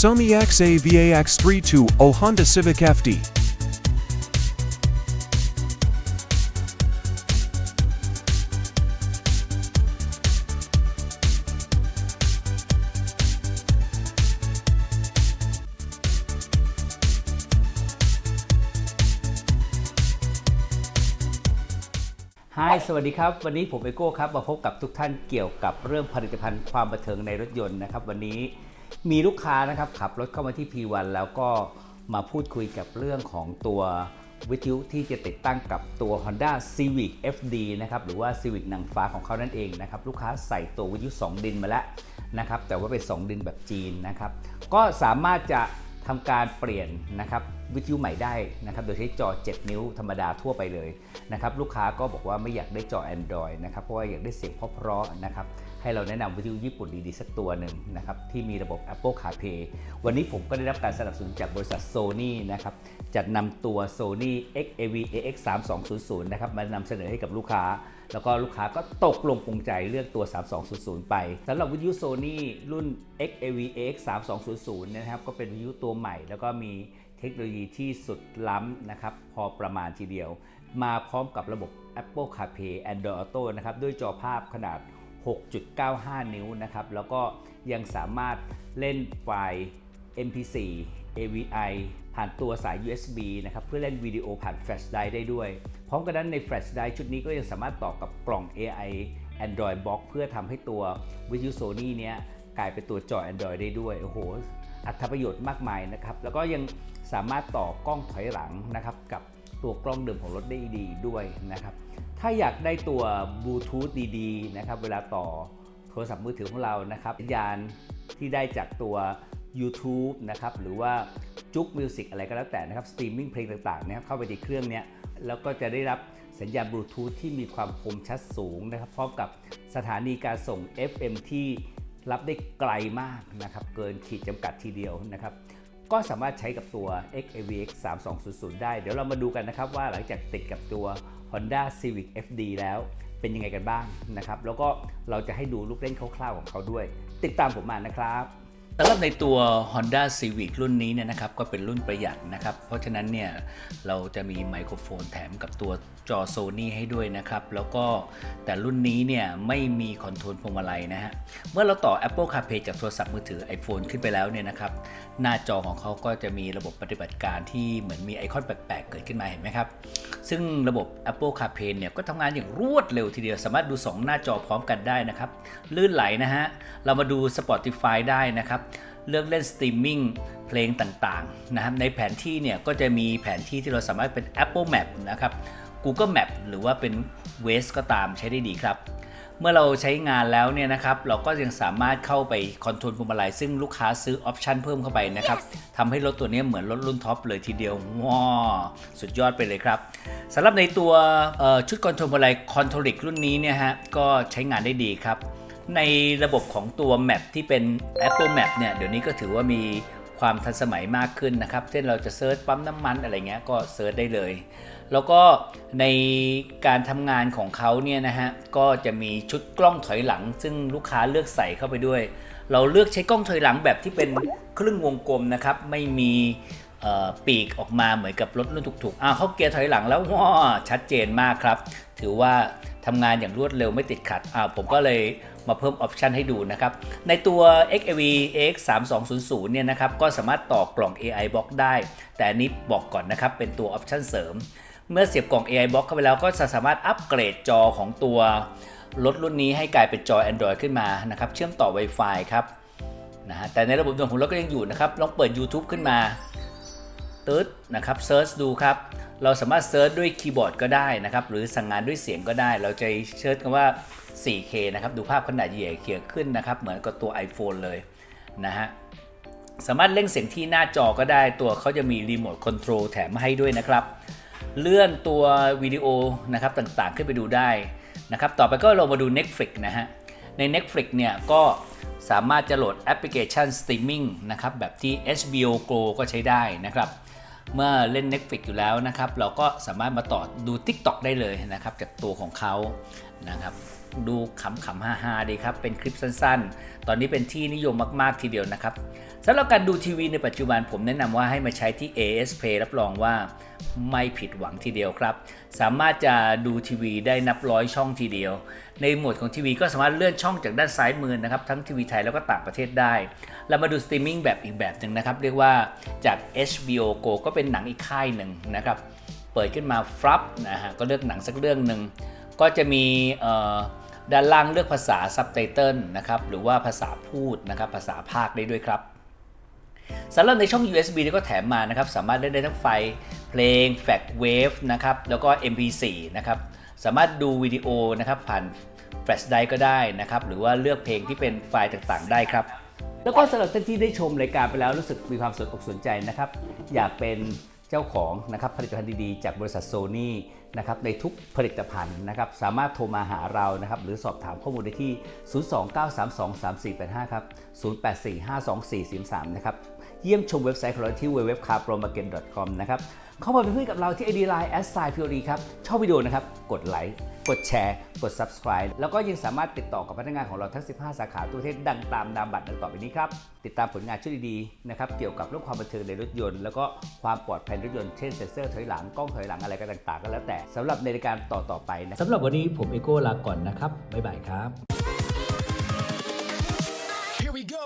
Sony XA VAX32 Honda Civic FD. ฮายสวัสดีครับ วันนี้ผมเอโก้ครับ มาพบกับทุกท่านเกี่ยวกับเรื่องผลิตภัณฑ์ความบันเทิงในรถยนต์นะครับ วันนี้ มีลูกค้านะครับขับรถเข้ามาที่ P1 แล้วก็มาพูดคุยกับเรื่องของตัววิทยุที่จะติดตั้งกับตัว Honda Civic FD นะครับหรือว่า Civic นังฟ้าของเขานั่นเองนะครับลูกค้าใส่ตัววิทยุ 2 ดินมาแล้วนะครับแต่ว่าเป็น 2 ดินแบบจีนนะครับก็สามารถจะทำการเปลี่ยนนะครับวิทยุใหม่ได้นะครับโดยใช้จอ 7 นิ้วธรรมดาทั่วไปเลยนะครับลูกค้าก็บอกว่าไม่อยากได้จอ Android นะครับเพราะว่าอยากได้เสียงเพราะๆนะครับ ให้เราแนะนำวิทยุญี่ปุ่นดี ๆ สักตัวหนึ่งนะครับที่มีระบบ Apple CarPlay วันนี้ผมก็ได้รับการสนับสนุนจากบริษัท Sony นะครับจัดนำตัว Sony XAV AX 3200นะครับมานำเสนอให้กับลูกค้า แล้วก็ลูกค้าก็ตกลงปรงใจเลือกตัว 3200 ไปสำหรับวิทยุ Sony รุ่น XAV AX 3200นะครับก็เป็นวิทยุตัวใหม่ แล้วก็มีเทคโนโลยีที่สุดล้ำนะครับพอประมาณทีเดียว มาพร้อมกับระบบ Apple CarPlay Android Auto นะครับด้วยจอภาพขนาด 6.95 นิ้วนะครับ แล้วก็ยังสามารถเล่นไฟล์ MP4 AVI ผ่านตัวสาย USB นะครับ เพื่อเล่นวิดีโอผ่าน Flash Drive ได้ด้วย พร้อมกันนั้นใน Flash Drive ชุดนี้ก็ยังสามารถต่อกับกล่อง AI Android Box เพื่อทำให้ตัววิทยุ Sony เนี้ยกลายเป็นตัวจอ Android ได้ด้วย โอ้โห อัตประโยชน์มากมายนะครับ แล้วก็ยังสามารถต่อกล้องถอยหลังนะครับกับ ตัวกล้องเดิมของรถได้ดีด้วยนะครับ ถ้าอยากได้ตัวบลูทูธดีๆนะครับ เวลาต่อโทรศัพท์มือถือของเรานะครับสัญญาณที่ได้จากตัว YouTube นะครับ หรือว่าจุกมิวสิกอะไรก็แล้วแต่นะครับ สตรีมมิ่งเพลงต่างๆนะครับเข้าไปในเครื่องเนี้ยแล้วก็จะได้รับสัญญาณบลูทูธที่มีความคมชัดสูงนะครับ พร้อมกับสถานีการส่ง FM ที่รับได้ไกลมากนะครับ เกินขีดจำกัดทีเดียวนะครับ ก็สามารถใช้กับตัว XAVX 3200 ได้ เดี๋ยวเรามาดูกันนะครับว่าหลังจากติดกับตัว Honda Civic FD แล้วเป็นยังไงกันบ้างนะครับ แล้วก็เราจะให้ดูลูกเล่นคร่าวๆของเขาด้วย ติดตามผมมานะครับ สำหรับในตัว Honda Civic รุ่นนี้เนี่ยนะครับก็เป็นรุ่นประหยัดนะครับ เพราะฉะนั้นเนี่ยเราจะมีไมโครโฟนแถมกับตัวจอ Sony ให้ด้วยนะครับ แล้วก็แต่รุ่นนี้เนี่ยไม่มีคอนโทรลพวงมาลัยนะฮะเมื่อเราต่อ Apple CarPlay จากโทรศัพท์มือถือ iPhone ขึ้นไปแล้วเนี่ยนะครับหน้าจอของเขาก็จะมีระบบปฏิบัติการที่เหมือนมีไอคอนแปลกๆ เกิดขึ้นมาเห็นไหมครับซึ่งระบบ Apple CarPlay เนี่ยก็ทำงานอย่างรวดเร็วทีเดียว สามารถดู 2 หน้าจอพร้อมกันได้นะครับ ลื่นไหลนะฮะ เรามาดู Spotify ได้นะครับ เลือกเล่นสตรีมมิ่งเพลงต่างๆนะครับ ในแผนที่เนี่ยก็จะมีแผนที่ที่เราสามารถเป็น Apple Map นะครับ Google Map หรือว่าเป็น Waze ก็ตามใช้ได้ดีครับ เมื่อเราใช้งานแล้วเนี่ยนะครับ เราก็ยังสามารถเข้าไปคอนโทรลพวงมาลัยซึ่งลูกค้าซื้อออปชันเพิ่มเข้าไปนะครับทำให้รถตัวนี้เหมือนรถรุ่นท็อปเลยทีเดียวว้าสุดยอดไปเลยครับสำหรับในตัวเอ่อชุดคอนโทรลพวงมาลัยคอนโทรลิกรุ่นนี้เนี่ยฮะก็ใช้งานได้ดีครับในระบบของตัว Map ที่เป็น Apple Map เนี่ยเดี๋ยวนี้ก็ถือว่ามี ความทันสมัยมากขึ้นนะครับ เช่นเราจะเซิร์ชปั๊มน้ำมันอะไรเงี้ยก็เซิร์ชได้เลย แล้วก็ในการทำงานของเขาเนี่ยนะฮะก็จะมีชุดกล้องถอยหลัง ซึ่งลูกค้าเลือกใส่เข้าไปด้วย เราเลือกใช้กล้องถอยหลังแบบที่เป็นครึ่งวงกลมนะครับ ไม่มี ปีกออกมาเหมือนกับรถรุ่นถูกๆอ้าวเขาเกียร์ถอยหลังแล้วว้าชัดเจนมากครับ ถือว่าทำงานอย่างรวดเร็วไม่ติดขัดอ่าผมก็เลยมาเพิ่มออปชันให้ดูนะครับ ในตัว XAV AX 3200เนี่ยนะครับ ก็สามารถต่อกล่อง AI Box ได้ แต่อันนี้บอกก่อนนะครับ เป็นตัวออปชันเสริม เมื่อเสียบกล่อง AI Box เข้าไปแล้วก็จะสามารถอัปเกรดจอของตัวรถรุ่นนี้ให้กลายเป็นจอ Android ขึ้นมานะครับ เชื่อมต่อ Wi-Fi ครับนะฮะแต่ในระบบดวของรถก็ยังอยู่นะครับ ลองเปิด YouTube ขึ้นมา ตึ๊ดนะครับเซิร์ชดูครับ เราสามารถเซิร์ชด้วยคีย์บอร์ดก็ได้นะครับ หรือสั่งงานด้วยเสียงก็ได้ เราจะเชิญกันว่า 4K นะครับ ดูภาพขนาดใหญ่เขียขึ้นนะครับ เหมือนกับตัว iPhone เลยนะฮะ สามารถเล่งเสียงที่หน้าจอก็ได้ ตัวเขาจะมีรีโมทคอนโทรลแถมมาให้ด้วยนะครับ เลื่อนตัววิดีโอนะครับต่างๆ ขึ้นไปดูได้นะครับ ต่อไปก็เรามาดู Netflix นะฮะ ใน Netflix เนี่ยก็ สามารถจะโหลดแอปพลิเคชันสตรีมมิ่งนะครับแบบที่ HBO Go ก็ใช้ได้นะครับ เมื่อเล่น Netflix อยู่แล้วนะครับ เราก็สามารถมาต่อดู TikTok ได้เลยนะครับ จากตัวของเขา นะครับ ดูขำๆฮาๆดีครับ เป็นคลิปสั้นๆ ตอนนี้เป็นที่นิยมมากๆทีเดียวนะครับสำหรับการดูทีวีในปัจจุบันผมแนะนำว่าให้มาใช้ที่ AS Play รับรองว่าไม่ผิดหวังทีเดียวครับ สามารถจะดูทีวีได้นับร้อยช่องทีเดียว ในโหมดของทีวีก็สามารถเลื่อนช่องจากด้านซ้ายมือนะครับ ทั้งทีวีไทยแล้วก็ต่างประเทศได้ เรามาดูสตรีมมิ่งแบบอีกแบบหนึ่งนะครับ เรียกว่าจาก HBO Go ก็เป็นหนังอีกค่ายหนึ่งนะครับ เปิดขึ้นมาฟลับนะฮะก็เลือกหนังสักเรื่องหนึ่ง ก็จะมีด้านล่างเลือกภาษาซับไตเติลนะครับหรือว่าภาษาพูดนะครับภาษาภาคได้ด้วยครับสำหรับในช่อง USB นี่ก็แถมมานะครับสามารถเล่นได้ทั้งไฟล์เพลงแฟกเวฟนะครับแล้วก็ MP4 นะครับสามารถดูวิดีโอนะครับผ่านแฟลชไดร์ก็ได้นะครับหรือว่าเลือกเพลงที่เป็นไฟล์ต่างๆ ได้ครับแล้วก็สำหรับท่านที่ได้ชมรายการไปแล้วรู้สึกมีความสนอกสนใจนะครับ อยากเป็น เจ้าของนะครับผลิตภัณฑ์ดีๆ จากบริษัทโซนี่นะครับในทุกผลิตภัณฑ์นะครับสามารถโทรมาหาเรานะครับหรือสอบถามข้อมูลได้ที่ 029323485 ครับ 08452443 นะครับ เยี่ยมชมเว็บไซต์ของเราที่ www.carpromarket.com นะครับ เข้ามาเป็นเพื่อนกับเราที่ ID Line s i p o d ครับ ชอบวิดีโอนะครับ กดไลค์ กดแชร์ กด subscribe แล้วก็ยังสามารถติดต่อกับพนักงานของเราทั้ง 15 สาขาทั่วประเทศดังตามนามบัตรดังต่อไปนี้ครับ ติดตามผลงานชุดดีๆนะครับ เกี่ยวกับเรื่องความบันเทิงในรถยนต์ แล้วก็ความปลอดภัยในรถยนต์ เช่นเซ็นเซอร์ถอยหลัง กล้องถอยหลังอะไรก็ต่างๆ ก็แล้วแต่สำหรับในรายการต่อๆไปนะสำหรับวันนี้ผมเอโก้ลาก่อนนะครับ บ๊ายบายครับ Here we go.